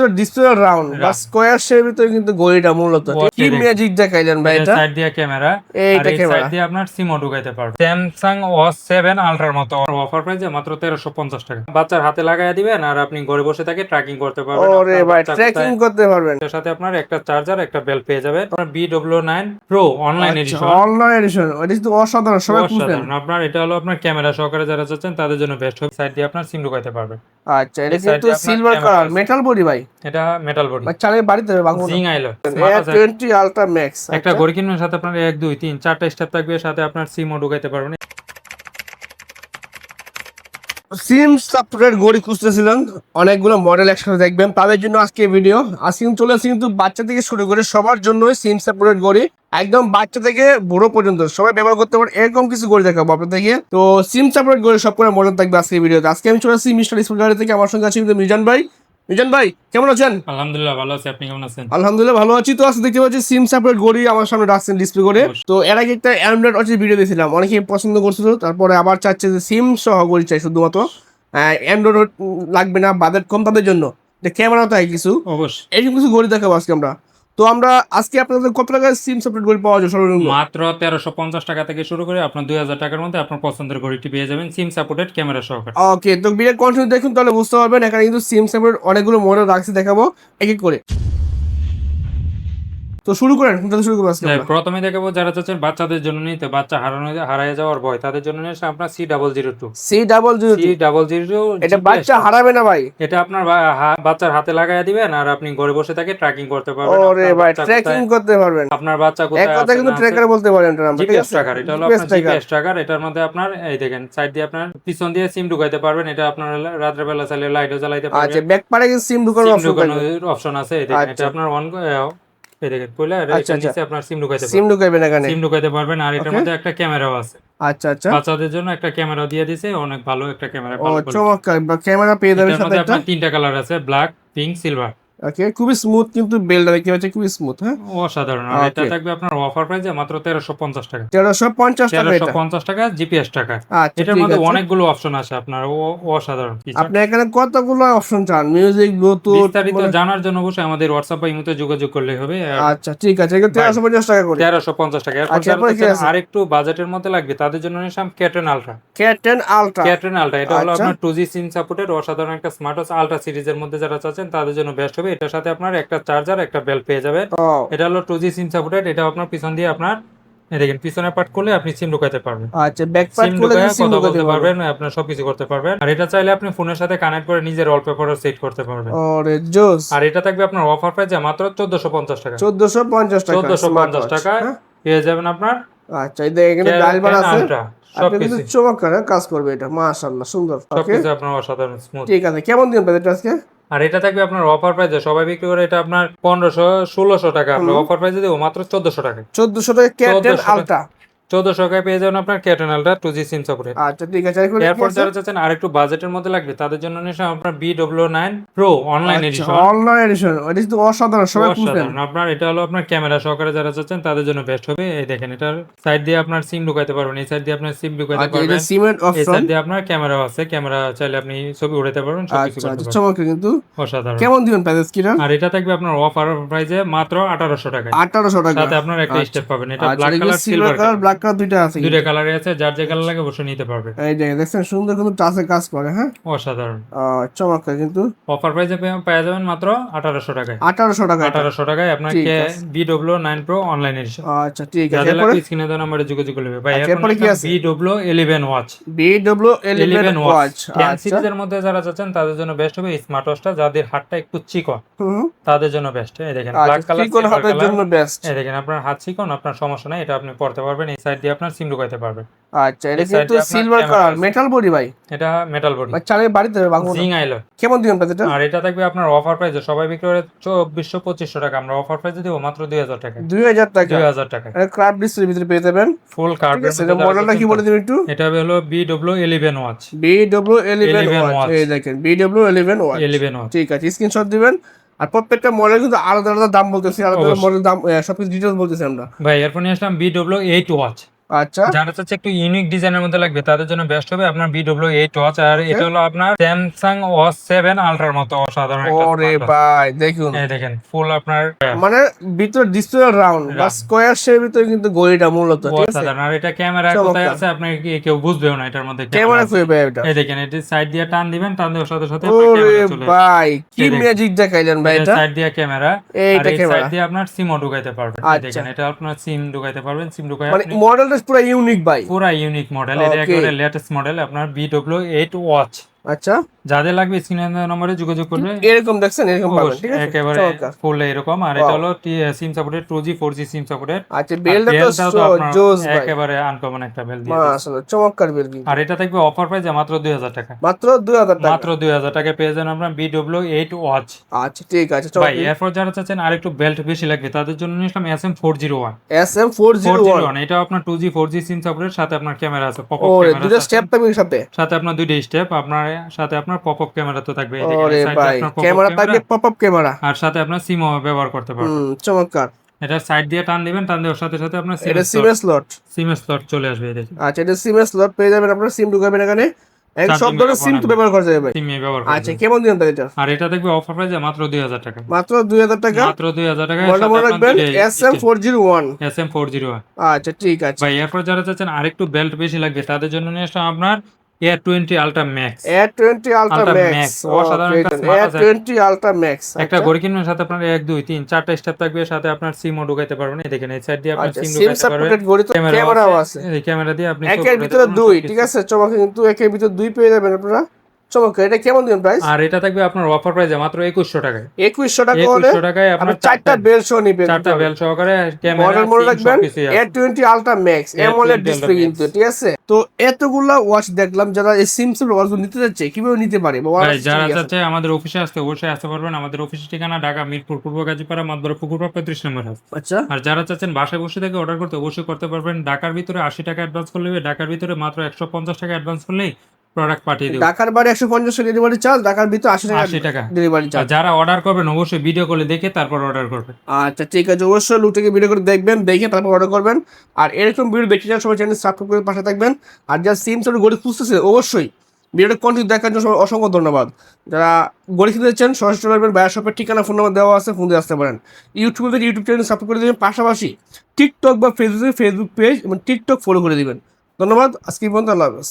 ভিতরে display round বা Round. Square শেপের ভিতরে কিন্তু গড়িটা মূলত। কি ম্যাজিক দেখাইলেন ভাই এটা সাইড দিয়ে ক্যামেরা এইটা camera। সাইড দিয়ে আপনার সিমও ঢুকাইতে পারবে স্যামসাং আলট্রার মতো। অফার প্রাইসে মাত্র তেরোশো পঞ্চাশ টাকা। বাচ্চার হাতে লাগাই দিবেন আর আপনি ঘরে বসে থেকে ট্র্যাকিং করতে পারবেন। ওরে ভাই ট্রেকিং করতে পারবেন। এটার সাথে আপনার একটা চার্জার একটা বেল পেয়ে যাবেন। আপনার B W nine pro online edition online edition এটা কিন্তু অসাধারণ সবাই আপনার এটা হলো আপনার ক্যামেরা সহকারে যারা চাচ্ছেন তাদের জন্য বেস্ট হবে। সাইড দিয়ে আপনার সিম ঢুকাইতে পারবেন। আচ্ছা এটা কিন্তু সিলভার কালার মেটাল বডি ভাই। এটা মেটাল বডি চালের বাড়িতে বাংলা জিং আইলো। টোয়েন্টি আলট্রা ম্যাক্স একটা ঘড়ি কিনবেন সাথে আপনার এক দুই তিন চারটা স্টেপ থাকবে সাথে আপনার সিমও ঢুকাইতে পারবেন। সিম সাপোর্টেড খুঁজতেছিলেন অনেকগুলো মডেল একসাথে দেখবেন। তাদের জন্য আজকে ভিডিও আজকে কিন্তু চলে আসছে কিন্তু বাচ্চা থেকে শুরু করে সবার জন্য সিম সাপোর্টেড ঘড়ি একদম বাচ্চা থেকে বুড়ো পর্যন্ত সবাই ব্যবহার করতে পারে। এরকম কিছু ঘড়ি দেখাবো আপনাদেরকে তো সিম সাপোর্টেড ঘড়ি সব করে মডেল থাকবে আজকে ভিডিওতে আজকে আমি চলে আসছি মিস্টার স্কুল গাড়ি থেকে। আমার সঙ্গে আছে কিন্তু মিজান ভাই। মিজান ভাই কেমন আছেন? আলহামদুলিল্লাহ ভালো আছি। আপনি কেমন আছেন? আলহামদুলিল্লাহ ভালো আছি। তো আজকে দেখতে পাচ্ছি সিম সাপোর্ট গড়ি আমার সামনে রাখছেন ডিসপ্লে করে। তো এর আগে একটা অ্যান্ড্রয়েড ওয়াচের ভিডিও দিয়েছিলাম অনেকেই পছন্দ করছিল তারপরে আবার চাচ্ছে যে সিম সহ গড়ি চাই শুধুমাত্র। অ্যান্ড্রয়েড লাগবে না বাজেট কম তাদের জন্য। যে ক্যামেরা তাই কিছু। অবশ্যই। এরকম কিছু গড়ি দেখাবো আজকে আমরা। তো আমরা আজকে আপনাদের কত টাকায় সিম সাপোর্ট ঘড়ি পাওয়া যায় সর্বনিম্ন? মাত্র তেরোশো পঞ্চাশ টাকা থেকে শুরু করে আপনার দুই হাজার টাকার মধ্যে আপনার পছন্দের ঘড়িটি পেয়ে যাবেন সিম সাপোর্টেড ক্যামেরা সহকারে। ওকে তো ভিডিও কন্টিনিউ দেখুন তাহলে বুঝতে পারবেন এখানে কিন্তু সিম সাপোর্ট অনেকগুলো মডেল রাখছি দেখাবো এক এক করে। তো শুরু করেন কোনটা শুরু করব আজকে? প্রথমে দেখাবো যারা চাচ্ছেন বাচ্চাদের জন্য নিতে বাচ্চা হারানো হারিয়ে যাওয়ার ভয় তাদের জন্য নিয়ে আপনার C double zero two C double zero C double zero এটা বাচ্চা হারাবে না ভাই। এটা আপনার বাচ্চার হাতে লাগাই দিবেন আর আপনি ঘরে বসে থেকে ট্র্যাকিং করতে পারবেন। ওরে ভাই কোথায়- করতে পারবেন। আপনার বাচ্চা এক কোথায় কথা আছে কিন্তু। ট্রেকার বলতে পারেন এটা আমরা জিপিএস ট্র্যাকার এটা হলো আপনার জিপিএস ট্র্যাকার এটার মধ্যে আপনার এই দেখেন সাইড দিয়ে আপনার পিছন দিয়ে সিম ঢুকাইতে পারবেন এটা আপনার রাত্রে বেলা চাইলে লাইটও জ্বালাইতে পারবেন আচ্ছা পারবেন। ব্যাক পারে সিম ঢুকানোর অপশন আছে এটা আচ্ছা। আপনার অন এই দেখেন কইলা আর এটা আচ্ছা। নিচে আপনার সিম ঢুকাইতে সিম পারবেন ঢুকাইবেন এখানে? সিম ঢুকাইতে পারবেন আর এটার মধ্যে একটা ক্যামেরাও আছে। আচ্ছা আচ্ছা। বাচ্চাদের জন্য একটা ক্যামেরা দিয়ে দিয়েছে অনেক ভালো একটা ক্যামেরা ও চমৎকার। ক্যামেরা পেয়ে যাবেন সাথে একটা। আপনার তিনটা কালার আছে ব্ল্যাক পিঙ্ক সিলভার ওকে খুবই স্মুথ কিন্তু বেলটা দেখতে পাচ্ছি খুবই স্মুথ হ্যাঁ? অসাধারণ। আর এটা থাকবে আপনার অফার প্রাইসে মাত্র তেরোশো পঞ্চাশ টাকা। তেরোশো পঞ্চাশ টাকা তেরোশো এটা পঞ্চাশ টাকা জিপিএস টাকা। আচ্ছা এটার মধ্যে অনেকগুলো অপশন আছে আপনার অসাধারণ। আপনি এখানে কতগুলো অপশন চান? মিউজিক ব্লুটুথ বিস্তারিত জানার জন্য অবশ্যই আমাদের হোয়াটসঅ্যাপ বা ইমোতে যোগাযোগ করলে হবে। আচ্ছা ঠিক আছে। এগুলো তেরোশো পঞ্চাশ টাকা করে। তেরোশো পঞ্চাশ টাকা। এরপর আছে? আরেকটু বাজেটের মধ্যে লাগবে। তাদের জন্য নিলাম ক্যাটন আলট্রা ক্যাটেন আলট্রা ক্যাটন আলট্রা এটা হলো আচ্ছা। আপনার টু জি সিম সাপোর্টেড অসাধারণ একটা স্মার্ট ওয়াচ আলট্রা সিরিজের মধ্যে যারা চাচ্ছেন তাদের জন্য বেস্ট হবে। এটার সাথে আপনার একটা চার্জার একটা বেল পেয়ে যাবেন। এটা হলো টু জি সিম সাপোর্টেড এটা আপনার পিছন দিয়ে আপনার দেখেন পিছনে পার্ট করলে আপনি সিম ঢুকাইতে পারবেন। আচ্ছা ব্যাক পার্ট করলে সিম ঢুকাতে পারবেন। আপনার সবকিছু করতে পারবেন। আর এটা চাইলে আপনি ফোনের সাথে কানেক্ট করে নিজের ওয়ালপেপারও সেট করতে পারবেন। ওরে জোস। আর এটা থাকবে আপনার অফার প্রাইসে মাত্র চোদ্দশো পঞ্চাশ টাকা। চোদ্দশো পঞ্চাশ টাকা চোদ্দশো smart পঞ্চাশ watch, টাকায় হ্যাঁ? পেয়ে যাবেন আপনার আচ্ছা এই দেখেন এখানে ডায়াল বার আছে। আপনি সবকিছু চমৎকার হ্যাঁ, কাজ করবে এটা। মাশাআল্লাহ সুন্দর। সবকিছু আপনার অসাধারণ স্মুথ ঠিক আছে কেমন দিন বাজেট আজকে? আর এটা থাকবে আপনার অফার প্রাইসে সবাই বিক্রি করে এটা আপনার পনেরোশো ষোলোশো টাকা। আপনার অফার প্রাইসে দেবো মাত্র চোদ্দশো টাকা চোদ্দশো টাকা। 1400 আলট্রা চোদ্দশো টাকায় পেয়ে যাবেন আপনার ক্যাটেনালটা সিম সাপোর্টেড আচ্ছা ঠিক আছে এরপরে যারা চাচ্ছেন আরেকটু বাজেটের মধ্যে লাগবে তাদের জন্য আপনার অনলাইন এডিশন অনলাইন এডিশন এটা অসাধারণ সবাই আপনার এটা হলো আপনার ক্যামেরা সহকারে যারা চাচ্ছেন তাদের জন্য বেস্ট হবে। এই দেখেন এটার সাইড দিয়ে আপনার সিম ঢুকাইতে পারবেন এই সাইড দিয়ে আপনার সিম ঢুকাইতে আচ্ছা এটা পারবেন। এই সাইড দিয়ে আপনার ক্যামেরাও আছে ক্যামেরা চাইলে আপনি ছবি উঠাতে পারবেন সবকিছু আচ্ছা করতে আচ্ছা পারবেন। চমৎকার কিন্তু। অসাধারণ। কেমন দিবেন প্যাকেজ কিরা আর এটা থাকবে আপনার অফার প্রাইসে মাত্র আঠারোশো টাকায়। আঠারোশো টাকা। সাথে আপনার একটা। স্টেপ পাবেন এটা black colour silver colour black colour দুইটা আছে দুইটা কালারে আছে যার যে কালার লাগে অবশ্যই নিতে পারবে। এই যে দেখছেন সুন্দর কিন্তু টাচে কাজ করে হ্যাঁ? অসাধারণ। চমৎকার কিন্তু। অফার প্রাইসে পেয়ে যাবেন মাত্র আঠারোশো টাকায়। টাকায়। আপনার ঠিক কে আছে। B nine pro online edition আচ্ছা ঠিক আছে। এরপরে? স্ক্রিনে দেওয়া নাম্বারে যোগাযোগ করবে ভাই আচ্ছা, এরপরে কি আছে? B W eleven watch B W eleven eleven watch watch ten সিরিজের মধ্যে যারা চাচ্ছেন তাদের জন্য বেস্ট হবে স্মার্ট ওয়াচটা যাদের হাতটা একটু চিকন তাদের জন্য বেস্ট এই দেখেন ব্ল্যাক আচ্ছা কালার হাতের জন্য বেস্ট এই দেখেন আপনার হাত চিকন আপনার সমস্যা নাই এটা আপনি পড়তে পারবেন। এই সাইড দিয়ে আপনার সিম ঢুকাইতে পারবেন আচ্ছা এটা কিন্তু সিলভার কালার মেটাল বডি ভাই। এটা মেটাল বডি বা চালের বাড়িতে বাংলা জিং আইলো। কেমন দিবেন প্যাকেজটা আর এটা থাকবে আপনার অফার প্রাইসে সবাই বিক্রি করে চব্বিশশো পঁচিশশো টাকা। আমরা অফার প্রাইসে দেবো মাত্র দুই হাজার টাকা। দুই হাজার টাকা। দুই হাজার টাকা। এটা ক্রাফট ডিসপ্লের ভিতরে পেয়ে যাবেন। ফুল কার্ড এটা মডেলটা কি বলে দিবেন একটু? এটা। হলো B W eleven watch B W eleven 11 watch এই দেখেন B W eleven watch eleven watch ঠিক আছে স্ক্রিনশট দিবেন। আর প্রত্যেকটা মডেল কিন্তু আলাদা আলাদা দাম বলতেছি আলাদা আলাদা মডেল দাম সবকিছু ডিটেলস বলতেছি আমরা। ভাই এরপর নিয়ে আসলাম বিডব্লিউ এইট ওয়াচ আচ্ছা। যারা চাচ্ছে একটু ইউনিক ডিজাইনের মধ্যে লাগবে তাদের জন্য বেস্ট হবে আপনার বিডব্লিউ এইট ওয়াচ আর এটা হলো আপনার স্যামসাং ওয়াচ সেভেন আলট্রার মতো অসাধারণ ওরে ভাই দেখুন। এই দেখেন ফুল আপনার মানে ভিতরে ডিসপ্লে রাউন্ড বা. স্কোয়ার শেপের ভিতরে কিন্তু গড়িটা মূলত ঠিক আছে? অসাধারণ। আর এটা ক্যামেরা কোথায় আছে আপনি কি- কেউ বুঝবেও না এটার মধ্যে। ক্যামেরা খুঁজে পাই এটা। এই দেখেন এটি সাইড দিয়ে টান দিবেন টান দেওয়ার সাথে সাথে ওরে। ভাই কি ম্যাজিক দেখাইলেন ভাই এটা সাইড দিয়ে ক্যামেরা আর এই সাইড দিয়ে আপনার সিমও ঢুকাইতে পারবেন। আচ্ছা। দেখেন এটা আপনার সিম ঢুকাইতে পারবেন সিম ঢুকাই মানে আপনি মডেলটা পুরো ইউনিক ভাই। পুরো ইউনিক মডেল এটা একেবারে লেটেস্ট মডেল আপনার বিডব্লিউ এইট ওয়াচ আচ্ছা। যাদের লাগবে স্ক্রিনে নম্বরে যোগাযোগ করবে। এরকম দেখছেন এরকম পাবেন ঠিক আছে? একেবারে ফুল এরকম। আর এটা হলো SIM supported two G four G SIM supported আচ্ছা বেলটা তো জোস ভাই। একেবারে আনকমন একটা বেল দিয়ে। মাশাআল্লাহ চমৎকার বেল আর এটা থাকবে অফার প্রাইস মাত্র দুই হাজার টাকা। মাত্র 2000 টাকা। মাত্র দুই হাজার টাকা পেয়ে যান বিডব্লিউ এইট ওয়াচ আচ্ছা ঠিক আছে ভাই এরপর যারা চাচ্ছেন আর একটু বেল্ট বেশি লাগবে তাদের জন্য নিলাম S M four zero one four zero one এটা আপনার টু জি ফোর জি সিম সাপোর্টের সাথে আপনার ক্যামেরা আছে পপ ওরে ক্যামেরা দুটো স্টেপ থাকবে সাথে। সাথে আপনার দুইটা স্টেপ আপনার সাথে আপনার পপ আপ ক্যামেরা তো থাকবে ওরে ভাই আপনার ক্যামেরা থাকবে পপ আপ ক্যামেরা আর সাথে আপনার সিমও ব্যবহার করতে পারবেন। চমৎকার। এটা সাইড দিয়ে টান দিবেন টান দেওয়ার সাথে সাথে আপনার এটা সিম সিম স্লট সিম স্লট চলে আসবে এই দেখেন। আচ্ছা এটা সিম স্লট পেয়ে যাবেন আপনারা সিম ঢুকাবেন এখানে। এক সব ধরনের সিম তো ব্যবহার করা যাবে সিমে ব্যবহার করতে আচ্ছা কেমন দিন তাই এটা? আর এটা দেখবে অফার প্রাইসে মাত্র দুই হাজার টাকা। মাত্র 2000 টাকা? মাত্র দুই হাজার টাকা মনে মনে রাখবেন SM 401 S M four zero আচ্ছা ঠিক আছে। ভাই এরপর যারা চাচ্ছেন আরেকটু বেল্ট বেশি লাগবে তাদের জন্য নিয়ে আসলাম আপনার air twenty ultra max air 20 ultra max air twenty ultra max একটা ঘড়ি কিনবেন সাথে আপনার এক দুই তিন চারটা স্টেপ থাকবে সাথে আপনার সিমও ঢুকাইতে পারবেন। এই দেখেন এই সাইড দিয়ে আপনার আচ্ছা সিম সিম ঢুকাইতে পারবেন। ঘড়ি তো ক্যামেরাও আছে। এই ক্যামেরা দিয়ে আপনি একের ভিতরে দুই ঠিক আছে? চমক কিন্তু একের ভিতরে দুই পেয়ে যাবেন আপনারা। চমকে এটা কেমন দিন প্রাইস আর এটা থাকবে আপনার অফার প্রাইসে মাত্র টাকায়। 2100 টাকা হলে টাকায় আপনার চারটা বেল সহ নিবেন। চারটা বেল সহকারে ক্যামেরা মডেল মনে রাখবেন সবকিছুই আছে। Air twenty ultra max Air AMOLED 20 display কিন্তু ঠিক আছে? তো এতগুলা ওয়াচ দেখলাম যারা এই ওয়াচ নিতে যাচ্ছে কীভাবে নিতে পারে? ভাই যারা চাচ্ছে আমাদের অফিসে আসতে অবশ্যই আসতে পারবেন। আমাদের অফিসের ঠিকানা ঢাকা মিরপুর পূর্ব গাজীপাড়া মাতবর পুকুরপাড় পঁয়ত্রিশ নম্বর হাউস আচ্ছা। আর যারা চাচ্ছেন বাসায় বসে থেকে অর্ডার করতে অবশ্যই করতে পারবেন। ঢাকার ভিতরে আশি টাকা অ্যাডভান্স করলে ঢাকার ভিতরে মাত্র একশো পঞ্চাশ টাকা অ্যাডভান্স করলেই প্রোডাক্ট পাঠিয়ে দেবো। ঢাকার বাড়ি একশো পঞ্চাশ ডেলিভারি চার্জ ঢাকার ভিতরে আশি টাকা আশি টাকা। ডেলিভারি চার্জ যারা অর্ডার করবেন অবশ্যই ভিডিও কলে দেখে তারপর অর্ডার করবেন। আচ্ছা ঠিক আছে অবশ্যই লুটেকে ভিডিও করে দেখবেন দেখে তারপর অর্ডার করবেন। আর এরকম ভিডিও দেখতে চান সবাই চ্যানেল সাবস্ক্রাইব করে পাশে থাকবেন। আর যারা সিম সার্ভিস গড়ি খুঁজতেছে অবশ্যই ভিডিওটা কন্টিনিউ দেখার জন্য অসংখ্য ধন্যবাদ। যারা গড়ি চান সরাসরি চলে আসবেন বায়ার শপের ঠিকানা ফোন নাম্বার দেওয়া আছে ফোন দিয়ে আসতে পারেন। ইউটিউবে থেকে ইউটিউব চ্যানেল সাবস্ক্রাইব করে দেবেন পাশাপাশি টিকটক বা ফেসবুকে ফেসবুক পেজ এবং টিকটক ফলো করে দিবেন। ধন্যবাদ আজকে পর্যন্ত আল্লাহ হাফেজ।